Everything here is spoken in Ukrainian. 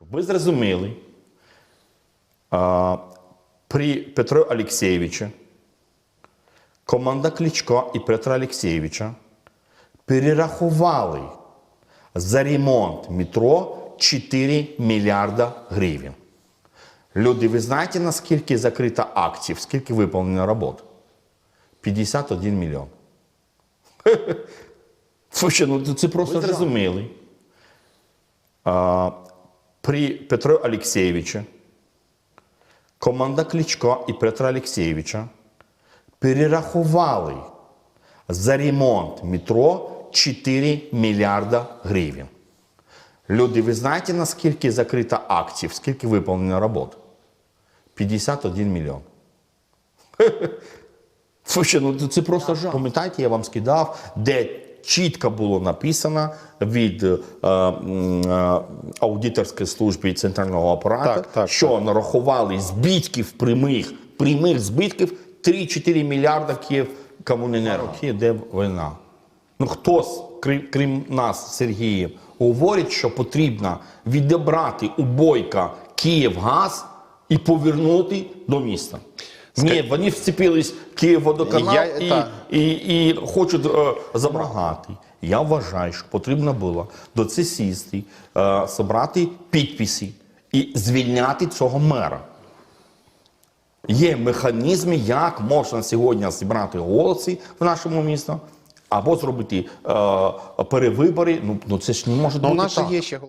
Ви зрозуміли, при Петру Олексійовичу команда Кличко і Петра Олексійовича перерахували за ремонт метро 4 мільярда гривень. Люди, ви знаєте, наскільки закрита актів, скільки виповнено робот? 51 мільйон. Слушай, ну це просто зрозуміли. А, при Петру Олексійовичу команда Кличко і Петра Олексійовича перерахували за ремонт метро 4 мільярда гривень. Люди, ви знаєте, наскільки закрита актів, скільки виповнено робот? 51 мільйон. Слушай, ну це просто жах. Пам'ятаєте, я вам скидав, де чітко було написано від е, е, аудиторської служби і центрального апарату, Так, так, що нарахували збитків прямих, прямих збитків 3-4 мільярда Київ комуненерго. Де війна? Ну хто, з- крім, крім нас, Сергієм, говорить, що потрібно відібрати у Бойка Київгаз і повернути до міста. Ні, вони вцепились Київводоканал Я- і, так. і, і хочуть е, забрагати. Я вважаю, що потрібно було до це сісти, е, зібрати підписи і звільняти цього мера. Є механізми, як можна сьогодні зібрати голоси в нашому місті, або зробити е, перевибори. Ну, ну це ж не може Ну, у бути нас же так. є ще